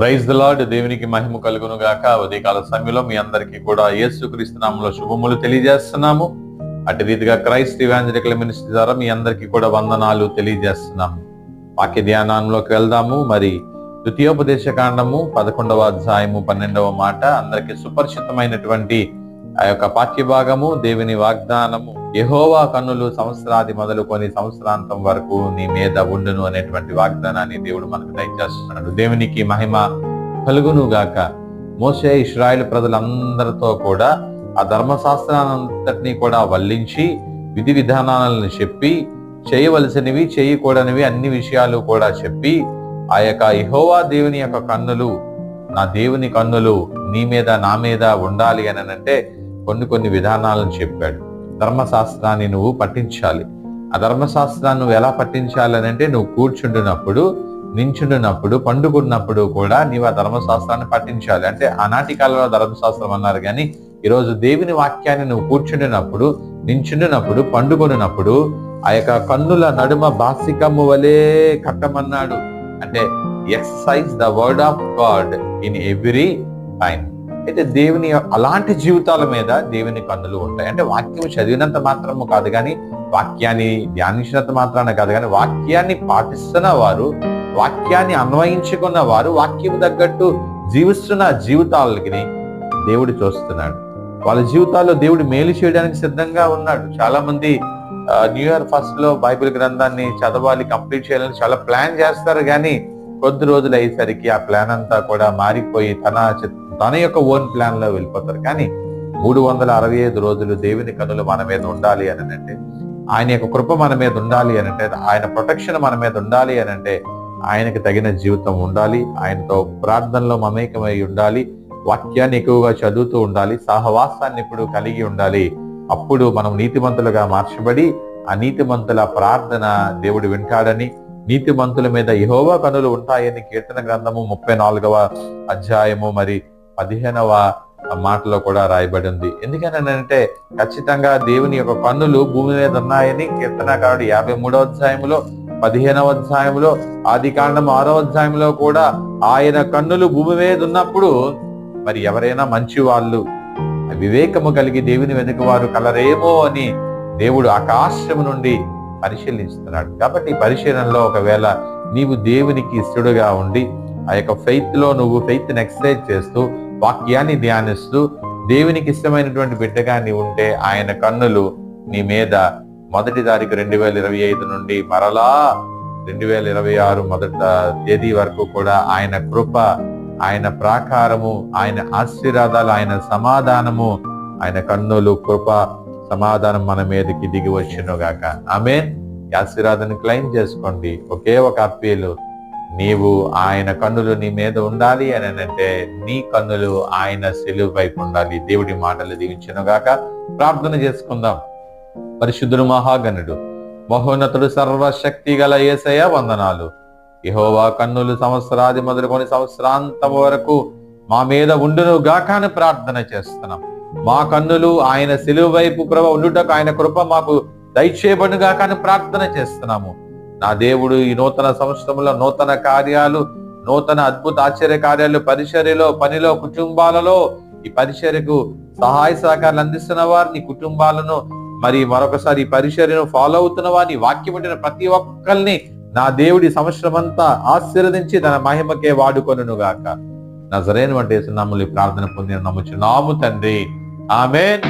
Praise the lord దేవునికి మహిమ కలుగును గాక. ఉదయకాల సమయంలో మీ అందరికీ కూడా యేసుక్రీస్తు నామంలో శుభములు తెలియజేస్తున్నాము. అటు రీతిగా క్రైస్ట్ మినిస్ట్రీ ద్వారా మీ అందరికీ కూడా వందనాలు తెలియజేస్తున్నాము. వాక్య ధ్యానంలోకి వెళ్దాము. మరి ద్వితీయోపదేశ కాండము పదకొండవ అధ్యాయము పన్నెండవ మాట అందరికి సుపరిచితమైనటువంటి ఆ యొక్క పాఠ్య భాగము దేవుని వాగ్దానము. యహోవా కన్నులు సంవత్సరాది మొదలుకొని సంవత్సరాంతం వరకు నీ మీద ఉండును అనేటువంటి వాగ్దానాన్ని దేవుడు మనకు దయచేస్తున్నాడు. దేవునికి మహిమ కలుగును గాక. మోసే ఇస్రాయిల్ ప్రజలందరితో కూడా ఆ ధర్మశాస్త్రాన్నంతటినీ కూడా వల్లించి విధి విధానాలను చెప్పి చేయవలసినవి చేయకూడనివి అన్ని విషయాలు కూడా చెప్పి ఆ యొక్క ఇహోవా దేవుని యొక్క కన్నులు నా దేవుని కన్నులు నీ మీద నా మీద ఉండాలి అని అంటే కొన్ని కొన్ని విధానాలను చెప్పాడు. ధర్మశాస్త్రాన్ని నువ్వు పఠించాలి. ఆ ధర్మశాస్త్రాన్ని నువ్వు ఎలా పఠించాలి అని అంటే నువ్వు కూర్చుంటున్నప్పుడు నించుండినప్పుడు పండుకున్నప్పుడు కూడా నీవు ఆ ధర్మశాస్త్రాన్ని పఠించాలి. అంటే ఆనాటి కాలంలో ధర్మశాస్త్రం అన్నారు కానీ ఈరోజు దేవుని వాక్యాన్ని నువ్వు కూర్చుండినప్పుడు నించుండినప్పుడు పండుకొనినప్పుడు ఆ యొక్క కన్నుల నడుమ బాసికమ్ము వలె కట్టమన్నాడు. అంటే exercise the word of God in every time అయితే దేవుని అలాంటి జీవితాల మీద దేవుని కన్నులు ఉంటాయి. అంటే వాక్యం చదివినంత మాత్రము కాదు కానీ వాక్యాన్ని ధ్యానించినంత మాత్రాన కాదు కానీ వాక్యాన్ని పాటిస్తున్న వారు వాక్యాన్ని అన్వయించుకున్న వారు వాక్యం తగ్గట్టు జీవిస్తున్న జీవితాలకి దేవుడు చూస్తున్నాడు. వాళ్ళ జీవితాల్లో దేవుడు మేలు చేయడానికి సిద్ధంగా ఉన్నాడు. చాలా మంది న్యూ ఇయర్ ఫస్ట్లో బైబిల్ గ్రంథాన్ని చదవాలి కంప్లీట్ చేయాలని చాలా ప్లాన్ చేస్తారు కానీ కొద్ది రోజులు అయ్యేసరికి ఆ ప్లాన్ అంతా కూడా మారిపోయి తన చి- తన యొక్క ఓన్ ప్లాన్లో వెళ్ళిపోతారు. కానీ మూడు వందల అరవై ఐదు రోజులు దేవుని కనులు మన మీద ఉండాలి అని అంటే ఆయన యొక్క కృప మన మీద ఉండాలి అని అంటే ఆయన ప్రొటెక్షన్ మన మీద ఉండాలి అని అంటే ఆయనకు తగిన జీవితం ఉండాలి ఆయనతో ప్రార్థనలో మమేకమై ఉండాలి వాక్యాన్ని ఎక్కువగా చదువుతూ ఉండాలి సహవాసాన్ని ఇప్పుడు కలిగి ఉండాలి. అప్పుడు మనం నీతిమంతులుగా మార్చబడి ఆ నీతిమంతుల ప్రార్థన దేవుడు వింటాడని నీతిమంతుల మీద యహోవా కనులు ఉంటాయని కీర్తన గ్రంథము ముప్పై నాలుగవ అధ్యాయము మరి పదిహేనవ మాటలో కూడా రాయబడి ఉంది. ఎందుకనంటే ఖచ్చితంగా దేవుని యొక్క కన్నులు భూమి మీద ఉన్నాయని కీర్తనకారుడు యాభై మూడవ అధ్యాయంలో పదిహేనవ అధ్యాయంలో ఆది కాండం ఆరో అధ్యాయంలో కూడా ఆయన కన్నులు భూమి మీద ఉన్నప్పుడు మరి ఎవరైనా మంచి వాళ్ళు వివేకము కలిగి దేవుని వెనుక వారు కలరేమో అని దేవుడు ఆకాశము నుండి పరిశీలిస్తున్నాడు. కాబట్టి పరిశీలనలో ఒకవేళ నీవు దేవునికి ఇష్టడుగా ఉండి ఆ యొక్క ఫెయిత్లో నువ్వు ఫెయిత్ ఎక్సర్సైజ్ చేస్తూ వాక్యాన్ని ధ్యానిస్తూ దేవునికి ఇష్టమైనటువంటి బిడ్డగా నీ ఉంటే ఆయన కన్నులు నీ మీద మొదటి తారీఖు రెండు వేల ఇరవై ఐదు నుండి మరలా రెండు వేల ఇరవై ఆరు మొదట తేదీ వరకు కూడా ఆయన కృప ఆయన ప్రాకారము ఆయన ఆశీర్వాదాలు ఆయన సమాధానము ఆయన కన్నులు కృప సమాధానం మన మీదకి దిగి వచ్చినగాక. ఆమె ఆశీర్వాదాన్ని క్లెయిమ్ చేసుకోండి. ఒకే ఒక అప్పీలు. నీవు ఆయన కన్నులు నీ మీద ఉండాలి అని అంటే నీ కన్నులు ఆయన సెలువు వైపు ఉండాలి. దేవుడి మాటలు దీవించును గాక. ప్రార్థన చేసుకుందాం. పరిశుద్ధుడు మహాగణుడు మహోన్నతుడు సర్వశక్తి గల ఏసయ వందనాలు. యహోవా కన్నులు సంవత్సరాది మొదలుకొని సంవత్సరాంతం వరకు మా మీద ఉండును గాక అని ప్రార్థన చేస్తున్నాం. మా కన్నులు ఆయన సిలువ వైపు ప్రభ ఉండుటకు ఆయన కృప మాకు దయచేయబడును అని ప్రార్థన చేస్తున్నాము. నా దేవుడు ఈ నూతన సంవత్సరంలో నూతన కార్యాలు నూతన అద్భుత ఆశ్చర్య కార్యాలు పరిచర్యలో పనిలో కుటుంబాలలో ఈ పరిచర్యకు సహాయ సహకారాలు అందిస్తున్న వారిని కుటుంబాలను మరి మరొకసారి ఈ పరిచర్యను ఫాలో అవుతున్న వారిని వాక్యం ప్రతి ఒక్కరిని నా దేవుడి సంవత్సరం అంతా ఆశీర్వదించి తన మహిమకే వాడుకొనును గాక. నా సరైన వంటి నమ్ములు ప్రార్థన పొందిన నమ్ము నాము తండ్రి. ఆమె